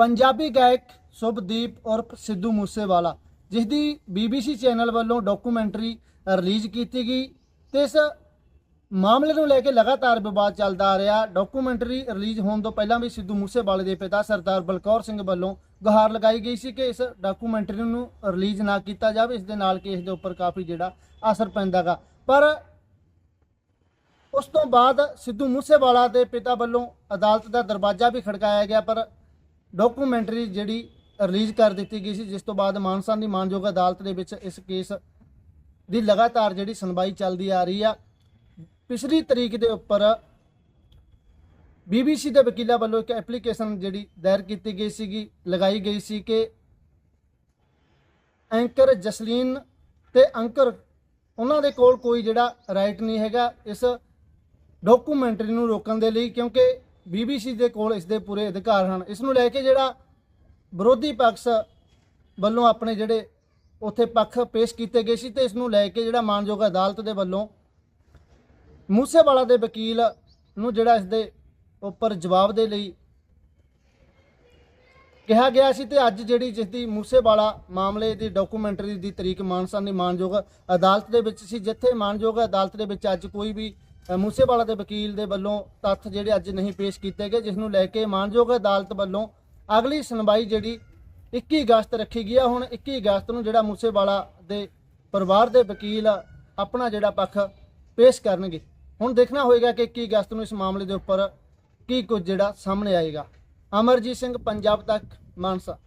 ਪੰਜਾਬੀ ਗਾਇਕ ਸੁਭਦੀਪ ਉਰਫ ਸਿੱਧੂ ਮੂਸੇਵਾਲਾ ਜਿਸ ਦੀ BBC ਚੈਨਲ ਵੱਲੋਂ ਡਾਕੂਮੈਂਟਰੀ ਰਿਲੀਜ਼ ਕੀਤੀ ਗਈ ਤੇ ਇਸ ਮਾਮਲੇ ਨੂੰ ਲੈ ਕੇ ਲਗਾਤਾਰ ਵਿਵਾਦ ਚੱਲਦਾ ਆ ਰਿਹਾ। ਡਾਕੂਮੈਂਟਰੀ ਰਿਲੀਜ਼ ਹੋਣ ਤੋਂ ਪਹਿਲਾਂ ਵੀ ਸਿੱਧੂ ਮੂਸੇਵਾਲੇ ਦੇ ਪਿਤਾ ਸਰਦਾਰ ਬਲਕੌਰ ਸਿੰਘ ਵੱਲੋਂ ਗੁਹਾਰ ਲਗਾਈ ਗਈ ਸੀ ਕਿ ਇਸ ਡਾਕੂਮੈਂਟਰੀ ਨੂੰ ਰਿਲੀਜ਼ ਨਾ ਕੀਤਾ ਜਾਵੇ। ਇਸ ਦੇ ਨਾਲ ਕੇਸ ਦੇ ਉੱਪਰ ਕਾਫੀ ਜਿਹੜਾ ਅਸਰ ਪੈਂਦਾਗਾ। ਪਰ ਉਸ ਤੋਂ ਬਾਅਦ ਸਿੱਧੂ ਮੂਸੇਵਾਲਾ ਦੇ ਪਿਤਾ ਵੱਲੋਂ ਅਦਾਲਤ ਦਾ ਦਰਵਾਜ਼ਾ ਵੀ ਖੜਕਾਇਆ ਗਿਆ, ਪਰ ਡਾਕੂਮੈਂਟਰੀ ਜਿਹੜੀ ਰਿਲੀਜ਼ ਕਰ ਦਿੱਤੀ ਗਈ ਸੀ, ਜਿਸ ਤੋਂ ਬਾਅਦ ਮਾਨਸਾ ਦੀ ਮਾਨਯੋਗ ਅਦਾਲਤ ਦੇ ਵਿੱਚ ਇਸ ਕੇਸ ਦੀ ਲਗਾਤਾਰ ਜਿਹੜੀ ਸੁਣਵਾਈ ਚੱਲਦੀ ਆ ਰਹੀ ਆ। ਪਿਛਲੀ ਤਰੀਕ ਦੇ ਉੱਪਰ BBC ਦੇ ਵਕੀਲਾਂ ਵੱਲੋਂ ਇੱਕ ਐਪਲੀਕੇਸ਼ਨ ਜਿਹੜੀ ਦਾਇਰ ਕੀਤੀ ਗਈ ਸੀਗੀ, ਲਗਾਈ ਗਈ ਸੀ ਕਿ ਐਂਕਰ ਜਸਲੀਨ ਤੇ ਅੰਕਰ, ਉਹਨਾਂ ਦੇ ਕੋਲ ਕੋਈ ਜਿਹੜਾ ਰਾਈਟ ਨਹੀਂ ਹੈਗਾ ਇਸ ਡਾਕੂਮੈਂਟਰੀ ਨੂੰ ਰੋਕਣ ਦੇ ਲਈ, ਕਿਉਂਕਿ BBC ਦੇ ਕੋਲ ਇਸ ਦੇ ਪੂਰੇ ਅਧਿਕਾਰ ਹਨ। ਇਸ ਨੂੰ ਲੈ ਕੇ ਜਿਹੜਾ ਵਿਰੋਧੀ ਪਕਸ਼ ਵੱਲੋਂ ਆਪਣੇ ਜਿਹੜੇ ਉੱਥੇ ਪੱਖ ਪੇਸ਼ ਕੀਤੇ ਗਏ ਸੀ ਤੇ ਇਸ ਨੂੰ ਲੈ ਕੇ ਜਿਹੜਾ ਮਾਨਯੋਗ ਅਦਾਲਤ ਦੇ ਵੱਲੋਂ ਮੂਸੇਵਾਲਾ ਦੇ ਵਕੀਲ ਨੂੰ ਜਿਹੜਾ ਇਸ ਦੇ ਉੱਪਰ ਜਵਾਬ ਦੇ ਲਈ ਕਿਹਾ ਗਿਆ ਸੀ ਤੇ ਅੱਜ ਜਿਹੜੀ ਜਿਸ ਦੀ ਮੂਸੇਵਾਲਾ ਮਾਮਲੇ ਦੀ ਡਾਕੂਮੈਂਟਰੀ ਦੀ ਤਰੀਕ ਮਾਨਸਾ ਦੀ ਮਾਨਯੋਗ ਅਦਾਲਤ ਦੇ ਵਿੱਚ ਸੀ, ਜਿੱਥੇ ਮਾਨਯੋਗ ਅਦਾਲਤ ਦੇ ਵਿੱਚ ਅੱਜ ਕੋਈ ਵੀ ਮੂਸੇਵਾਲਾ ਦੇ ਵਕੀਲ ਦੇ ਵੱਲੋਂ ਤੱਥ ਜਿਹੜੇ ਅੱਜ ਨਹੀਂ ਪੇਸ਼ ਕੀਤੇ ਗਏ, ਜਿਸ ਨੂੰ ਲੈ ਕੇ ਮਾਨਯੋਗ ਅਦਾਲਤ ਵੱਲੋਂ ਅਗਲੀ ਸੁਣਵਾਈ ਜਿਹੜੀ 21 ਅਗਸਤ ਰੱਖੀ ਗਈ ਆ। ਹੁਣ 21 ਅਗਸਤ ਨੂੰ ਜਿਹੜਾ ਮੂਸੇਵਾਲਾ ਦੇ ਪਰਿਵਾਰ ਦੇ ਵਕੀਲ ਆਪਣਾ ਜਿਹੜਾ ਪੱਖ ਪੇਸ਼ ਕਰਨਗੇ। ਹੁਣ ਦੇਖਣਾ ਹੋਏਗਾ ਕਿ 21 ਅਗਸਤ ਨੂੰ ਇਸ ਮਾਮਲੇ ਦੇ ਉੱਪਰ ਕੀ ਕੁਝ ਜਿਹੜਾ ਸਾਹਮਣੇ ਆਏਗਾ। ਅਮਰਜੀਤ ਸਿੰਘ, ਪੰਜਾਬ ਤੱਕ, ਮਾਨਸਾ।